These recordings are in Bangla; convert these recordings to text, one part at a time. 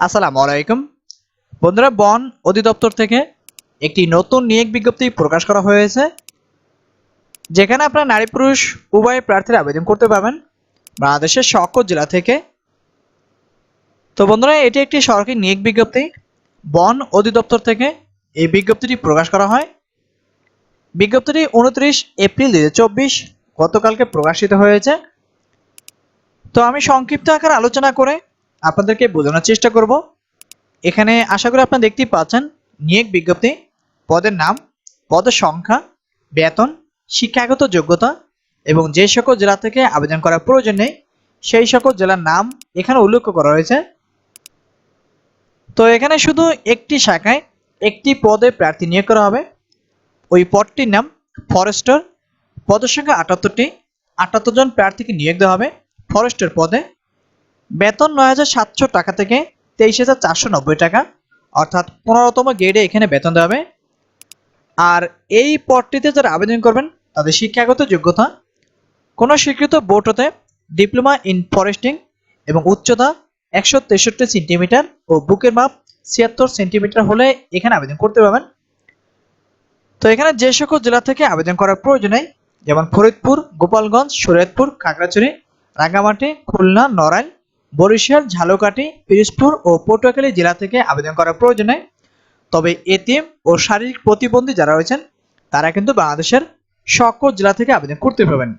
আসসালামু আলাইকুম। বন্ধুরা, বন অধিদপ্তর থেকে একটি নতুন নিয়োগ বিজ্ঞপ্তি প্রকাশ করা হয়েছে, যেখানে আপনারা নারী পুরুষ উভয় প্রার্থীরা আবেদন করতে পারবেন বাংলাদেশের সকল জেলা থেকে। তো বন্ধুরা, এটি একটি সরকারি নিয়োগ বিজ্ঞপ্তি। বন অধিদপ্তর থেকে এই বিজ্ঞপ্তিটি প্রকাশ করা হয়। বিজ্ঞপ্তিটি উনত্রিশ এপ্রিল হাজার চব্বিশ, গতকালকে প্রকাশিত হয়েছে। তো আমি সংক্ষিপ্ত আকার আলোচনা করে আপনাদেরকে বোঝানোর চেষ্টা করব। এখানে আশা করি আপনারা দেখতেই পাচ্ছেন, নিয়োগ বিজ্ঞপ্তি, পদের নাম, পদের সংখ্যা, বেতন, শিক্ষাগত যোগ্যতা এবং যে সকল জেলা থেকে আবেদন করার প্রয়োজন নেই, সেই সকল জেলার নাম এখানে উল্লেখ করা হয়েছে। তো এখানে শুধু একটি শাখায় একটি পদে প্রার্থী নিয়োগ করা হবে। ওই পদটির নাম ফরেস্টার। পদের সংখ্যা আটাত্তরটি। আটাত্তর জন প্রার্থীকে নিয়োগ দেওয়া হবে ফরেস্টের পদে। বেতন নয় হাজার সাতশো টাকা থেকে তেইশ হাজার চারশো নব্বই টাকা, অর্থাৎ পনেরোতম গ্রেডে এখানে বেতন দেওয়া হবে। আর এই পদটিতে যারা আবেদন করবেন, তাদের শিক্ষাগত যোগ্যতা, কোনো স্বীকৃত বোর্ড হতে ডিপ্লোমা ইন ফরেস্টিং এবং উচ্চতা একশো তেষট্টি সেন্টিমিটার ও বুকের মাপ ছিয়াত্তর সেন্টিমিটার হলে এখানে আবেদন করতে পারবেন। তো এখানে যে সকল জেলা থেকে আবেদন করার প্রয়োজন নেই যেমন ফরিদপুর, গোপালগঞ্জ, শরীয়তপুর, খাগড়াছড়ি, রাঙ্গামাটি, খুলনা, নড়াইল বরিশাল, ঝালকাঠি, পিরিজপুর ও পটুয়াখালী জেলা থেকে আবেদন করার প্রয়োজন। নেই তবে এটিএম ও শারীরিক প্রতিবন্ধী যারা রয়েছেন, তারা কিন্তু বাংলাদেশের সকল জেলা থেকে আবেদন করতে পারবেন।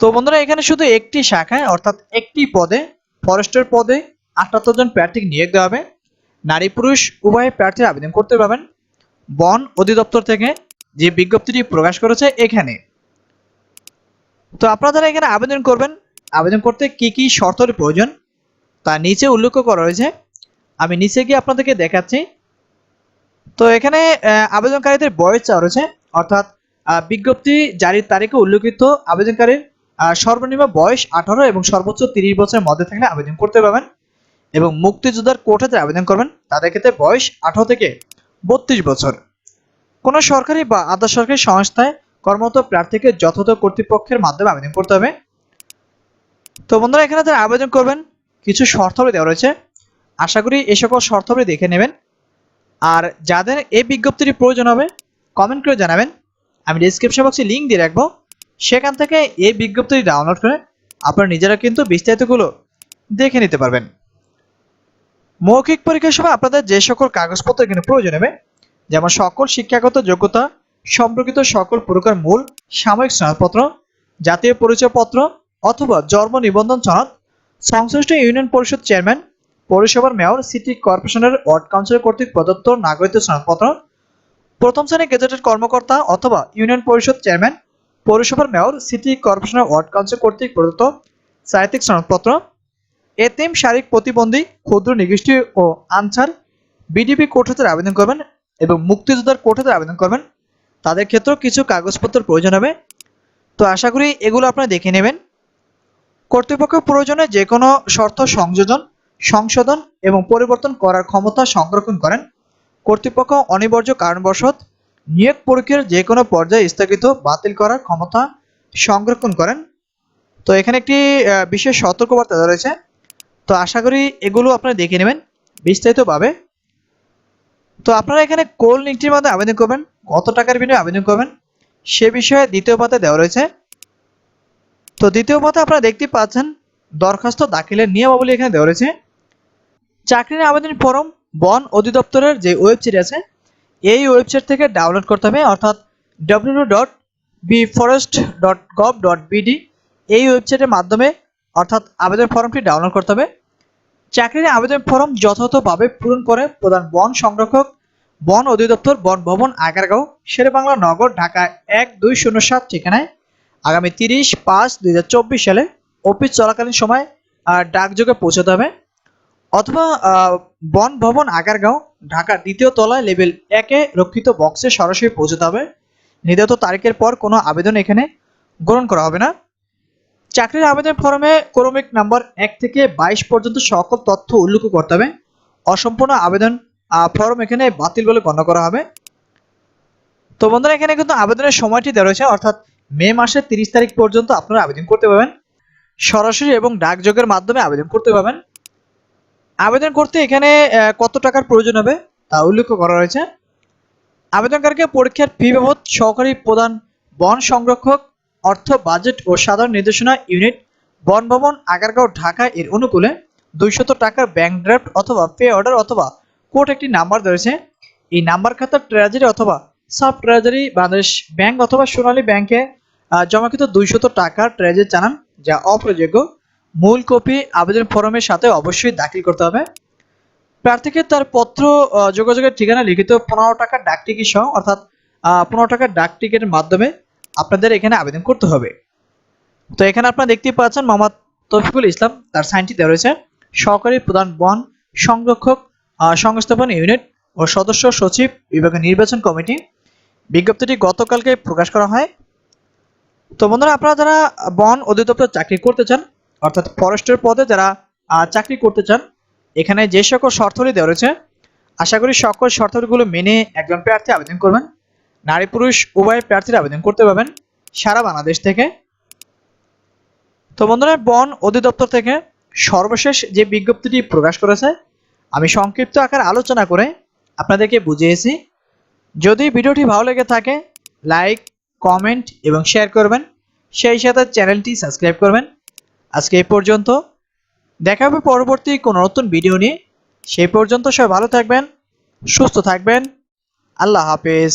তো বন্ধুরা, এখানে শুধু একটি শাখায়, অর্থাৎ একটি পদে, ফরেস্টের পদে আটাত্তর জন প্রার্থীকে নিয়োগ দেওয়া হবে। নারী, পুরুষ, উভয় প্রার্থীরা আবেদন করতে পারবেন। বন অধিদপ্তর থেকে যে বিজ্ঞপ্তিটি প্রকাশ করেছে এখানে। তো আপনারা যারা এখানে আবেদন করবেন আবেদন করতে কি কি শর্তের প্রয়োজন, তা নিচে উল্লেখ করা হয়েছে আমি নিচে গিয়ে আপনাদেরকে দেখাচ্ছি। তো এখানে আবেদনকারীদের বয়স চাওয়া রয়েছে, অর্থাৎ বিজ্ঞপ্তি জারির তারিখে উল্লেখিত আবেদনকারীর সর্বনিম্ন বয়স আঠারো এবং সর্বোচ্চ তিরিশ বছরের মধ্যে থাকলে আবেদন করতে পারবেন এবং মুক্তিযোদ্ধার যারা আবেদন করবেন, তাদের ক্ষেত্রে বয়স আঠারো থেকে বত্রিশ বছর। কোনো সরকারি বা আধা সরকারি সংস্থায় কর্মরত প্রার্থীকে যথাযথ কর্তৃপক্ষের মাধ্যমে আবেদন করতে হবে। তো বন্ধুরা, এখানে যারা আবেদন করবেন। কিছু শর্তাবলী দেওয়া রয়েছে। আশা করি এই সকল শর্তাবলী দেখে নেবেন। আর যাদের এই বিজ্ঞপ্তিটি প্রয়োজন হবে কমেন্ট করে জানাবেন। আমি ডিসক্রিপশন বক্সে লিঙ্ক দিয়ে রাখব। সেখান থেকে এই বিজ্ঞপ্তিটি ডাউনলোড করে আপনারা নিজেরা কিন্তু বিস্তারিতগুলো দেখে নিতে পারবেন। মৌখিক পরীক্ষার সময় আপনাদের যে সকল কাগজপত্র এখানে প্রয়োজন হবে, যেমন সকল শিক্ষাগত যোগ্যতা, সম্পর্কিত সকল প্রকার মূল সাময়িক সনদপত্র জাতীয় পরিচয়পত্র অথবা জন্ম নিবন্ধন সনদ সংশ্লিষ্ট ইউনিয়ন পরিষদ চেয়ারম্যান, পৌরসভার মেয়র, সিটি কর্পোরেশনের ওয়ার্ড কাউন্সিলর কর্তৃক প্রদত্ত নাগরিকত্ব সনদপত্র প্রথম শ্রেণি গেজেটেড কর্মকর্তা অথবা ইউনিয়ন পরিষদ চেয়ারম্যান, পৌরসভার মেয়র, সিটি কর্পোরেশনের ওয়ার্ড কাউন্সিল কর্তৃক প্রদত্ত সাহিত্যিক সনদপত্র এতিম শারীরিক প্রতিবন্ধী, ক্ষুদ্র নিগোষ্ঠী ও আনসার, বিডিপি হতে আবেদন করবেন এবং মুক্তিযোদ্ধার হতে আবেদন করবেন। তাদের ক্ষেত্রেও কিছু কাগজপত্রের প্রয়োজন হবে। তো আশা করি এগুলো আপনারা দেখে নেবেন। কর্তৃপক্ষ প্রয়োজনে যে কোনো শর্ত সংযোজন, সংশোধন এবং পরিবর্তন করার ক্ষমতা সংরক্ষণ করেন। কর্তৃপক্ষ অনিবার্য কারণবশত নিয়োগ পরীক্ষার যে কোনো পর্যায়ে স্থগিত বাতিল করার ক্ষমতা সংরক্ষণ করেন। তো এখানে একটি বিশেষ সতর্কবার্তা রয়েছে। তো আশা করি এগুলো আপনারা দেখে নেবেন বিস্তারিতভাবে। তো আপনারা এখানে কোল লিঙ্কটির মাধ্যমে আবেদন করবেন, কত টাকার বিনিময়ে আবেদন করবেন, সে বিষয়ে দ্বিতীয় পাতা দেওয়া রয়েছে। তো দ্বিতীয় পথে আপনারা দেখতে পাচ্ছেন, দরখাস্ত দাখিলের নিয়মাবলী এখানে দেওয়া রয়েছে। চাকরির আবেদন ফর্ম, বন অধিদপ্তরের যে ওয়েবসাইট আছে, এই ওয়েবসাইট থেকে ডাউনলোড করতে হবে, অর্থাৎ W dot B forest dot gov dot BD এই ওয়েবসাইটের মাধ্যমে, অর্থাৎ আবেদন ফর্মটি ডাউনলোড করতে হবে। চাকরির আবেদন ফর্ম যথাযথভাবে পূরণ করে প্রধান বন সংরক্ষক, বন অধিদপ্তর, বন ভবন, আগারগাঁও, শেরেবাংলা নগর, ঢাকা এক দুই শূন্য সাত ঠিকানায়। আগামী তিরিশ পাঁচ দুই সালে অফিস চলাকালীন সময় ডাকযোগে পৌঁছাতে হবে। অথবা বন ভবন আগারগাঁও, ঢাকার দ্বিতীয় তলায় লেভেল একে রক্ষিত বক্সে সরাসরি পৌঁছাতে হবে। নির্ধারিত তারিখের পর কোনো আবেদন এখানে গ্রহণ করা হবে না। চাকরির আবেদন ফর্মে ক্রমিক নাম্বার এক থেকে বাইশ পর্যন্ত সকল তথ্য উল্লেখ করতে হবে। অসম্পূর্ণ আবেদন ফর্ম এখানে বাতিল বলে গণ্য করা হবে। তো বন্ধুরা, এখানে কিন্তু আবেদনের সময়টি দেওয়া রয়েছে, অর্থাৎ মে মাসের তিরিশ তারিখ পর্যন্ত আপনারা আবেদন করতে পারবেন। সরাসরি এবং ডাকযোগের মাধ্যমে আবেদন করতে পারবেন। আবেদন করতে এখানে কত টাকার প্রয়োজন হবে তা উল্লেখ করা রয়েছে। আবেদনকারীকে পরীক্ষার ফি বাবদ সহকারী প্রধান বন সংরক্ষক, অর্থ, বাজেট ও সাধারণ নির্দেশনা ইউনিট বন ভবন আগারগাঁও, ঢাকা এর অনুকূলে দুইশত টাকার ব্যাংক ড্রাফট অথবা পে অর্ডার অথবা কোর্ট একটি নাম্বার রয়েছে। এই নাম্বার খাতার ট্রেজারি অথবা সাব ট্রেজারি, বাংলাদেশ ব্যাংক অথবা সোনালী ব্যাংকে জমাকৃত দুইশত টাকার ট্রেজারি জানান, যা অপ্রযোগ্য মূল কপি আবেদন ফরমের সাথে অবশ্যই দাখিল করতে হবে। প্রার্থীকে তার পত্র যোগাযোগের ঠিকানা লিখিত পনেরো টাকার ডাক টিকিট সহ, অর্থাৎ পনেরো টাকার ডাক টিকিটের মাধ্যমে আপনাদের এখানে আবেদন করতে হবে। তো এখানে আপনারা দেখতেই পাচ্ছেন, মোহাম্মদ তফিকুল ইসলাম, তার সাইনটি দেওয়া রয়েছে। সহকারী প্রধান বন সংরক্ষক সংস্থাপন ইউনিট ও সদস্য সচিব, বিভাগের নির্বাচন কমিটি। বিজ্ঞপ্তিটি গতকালকে প্রকাশ করা হয়। তো বন্ধুরা, আপনারা যারা বন অধিদপ্তর চাকরি করতে চান, অর্থাৎ ফরেস্টের পদে যারা চাকরি করতে চান, এখানে যে সকল শর্তাবলী দেওয়া রয়েছে, আশা করি সকল শর্তাবলীগুলো মেনে একজন প্রার্থী আবেদন করবেন। নারী পুরুষ, উভয় প্রার্থীরা আবেদন করতে পারবেন সারা বাংলাদেশ থেকে। তো বন্ধুরা, বন অধিদপ্তর থেকে সর্বশেষ যে বিজ্ঞপ্তিটি প্রকাশ করেছে, আমি সংক্ষিপ্ত আকার আলোচনা করে আপনাদেরকে বুঝিয়েছি। যদি ভিডিওটি ভালো লেগে থাকে লাইক কমেন্ট এবং শেয়ার করবেন। সেই সাথে চ্যানেলটি সাবস্ক্রাইব করবেন। আজকে এই পর্যন্ত। দেখা হবে পরবর্তী কোনো নতুন ভিডিও নিয়ে। সেই পর্যন্ত সবাই ভালো থাকবেন, সুস্থ থাকবেন। আল্লাহ হাফেজ।